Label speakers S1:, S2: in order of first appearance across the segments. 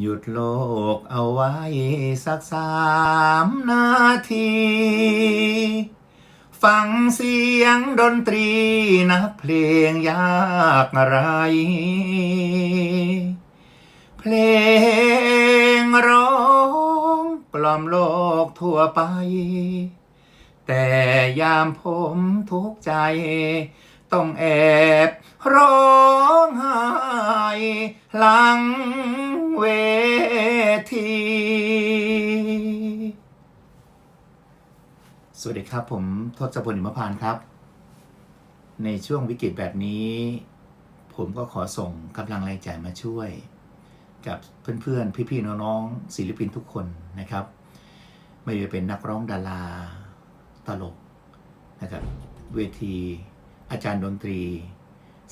S1: หยุดโลกเอาไว้สักสามนาที ฟังเสียงดนตรีนักเพลงยากอะไร เพลงร้องกล่อมโลกทั่วไป แต่ยามผมทุกข์ใจ ต้องแอบร้องไห้หลัง เวที สวัสดีครับผมทศพลหิมพานครับ ในช่วงวิกฤตแบบนี้ ผมก็ขอส่งกำลังแรงใจมาช่วย กับเพื่อนๆ พี่ๆ น้องๆศิลปินทุกคนนะครับ ไม่ว่าเป็นนักร้องดาราตลกนะครับเวที อาจารย์ดนตรี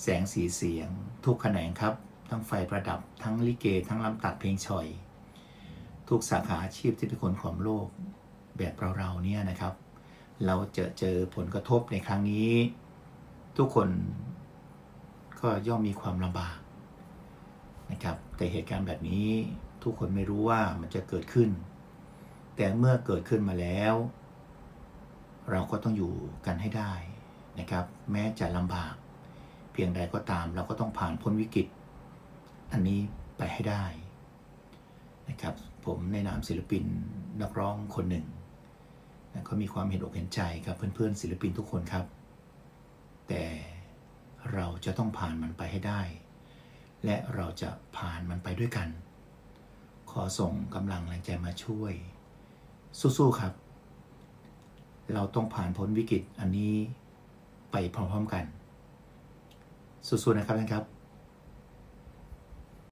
S1: แสงสีเสียง ทุกแขนงครับ ทั้งไฟประดับ ทั้งลิเก ทั้งลำตัดเพลงชอย ทุกสาขาอาชีพที่เป็นคนของโลกแบบเราๆเนี่ยนะครับ เราจะเจอผลกระทบในครั้งนี้ ทุกคนก็ย่อมมีความลำบากนะครับแต่เหตุการณ์แบบนี้ทุกคนไม่รู้ว่ามันจะเกิดขึ้น แต่เมื่อเกิดขึ้นมาแล้ว เราก็ต้องอยู่กันให้ได้นะครับ แม้จะลำบาก เพียงใดก็ตามเราก็ต้องผ่านพ้นวิกฤต อันนี้ไปให้ได้นะครับผมในนามศิลปินนักร้องคนหนึ่งก็มีความเห็นอกเห็นใจกับเพื่อนๆศิลปินทุกคนครับ แต่เราจะต้องผ่านมันไปให้ได้ และเราจะผ่านมันไปด้วยกัน ขอส่งกำลังแรงใจมาช่วย สู้ๆครับ เราต้องผ่านพ้นวิกฤตอันนี้ไปพร้อมๆกัน สู้ๆนะครับท่านครับ